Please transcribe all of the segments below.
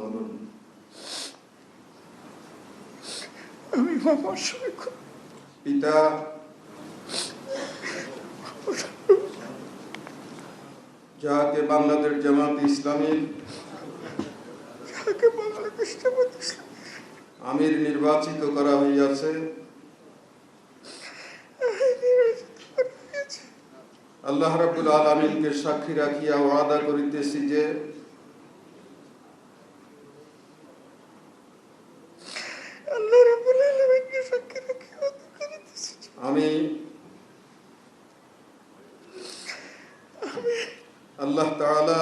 বলুন আমি মোহাম্মদ শফিকুল পিতা। যাকে বাংলাদেশ জামাত ইসলামী। আমির নির্বাচিত করা হইয়াছে। আল্লাহ রাব্বুল আলামিনকে সাক্ষী রাখিয়া ওয়াদা করিতেছি যে اللہ تعالی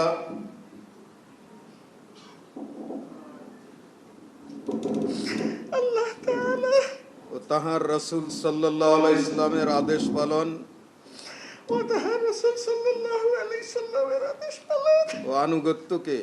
اللہ تعالی و تہاں رسول صلی اللہ علیہ وسلم رادش بلون و تہاں رسول صلی اللہ علیہ وسلم رادش بلون و آنگتو کے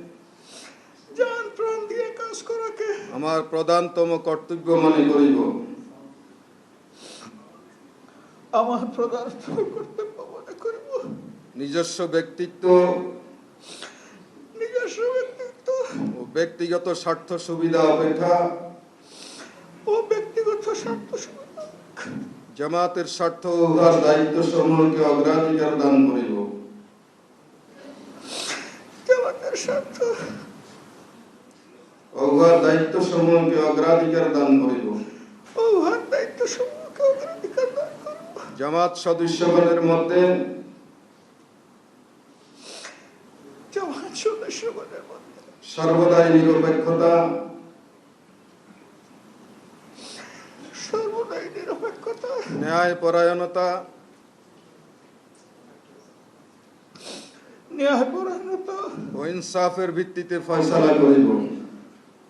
আমার প্রধানতম কর্তব্য মনে করিব। আমার প্রধান কর্তব্য মনে করব। নিজস্ব ব্যক্তিত্ব নিজস্ব ব্যক্তিত্ব ও ব্যক্তিগত স্বার্থ সুবিধা অপেক্ষা। ও ব্যক্তিগত স্বার্থ সুবিধা। জামাতের স্বার্থ ও দায়িত্ব সমূহকে অগ্রাধিকার দান করিব জামাতের স্বার্থ ও উহার দায়িত্ব সমূহকে অগ্রাধিকার দান করিব। উহার দায়িত্ব সমূহকে অগ্রাধিকার দান করব। জামাত সদস্যগণের মধ্যে জামাত সদস্যগণের মধ্যে সর্বদাই নিরপেক্ষতা সর্বদাই নিরপেক্ষতা ন্যায় পরায়ণতা ন্যায়পরায়ণতা ও ইনসাফের ভিত্তিতে ফয়সালা করিব।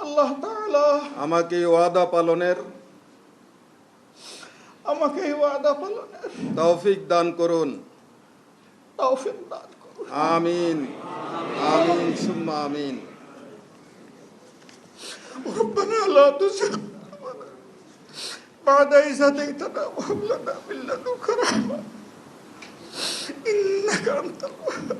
আল্লাহ তাআলা আমাকে এই ওয়াদা পালনের আমাকে এই ওয়াদা পালনের তৌফিক দান করুন তৌফিক দান করুন আমিন আমিন সুম্মা আমিন ربنا لا تزغ قلوبنا بعد إذ هديتنا وهب لنا من لدنك رحمة إنك أنت الوهاب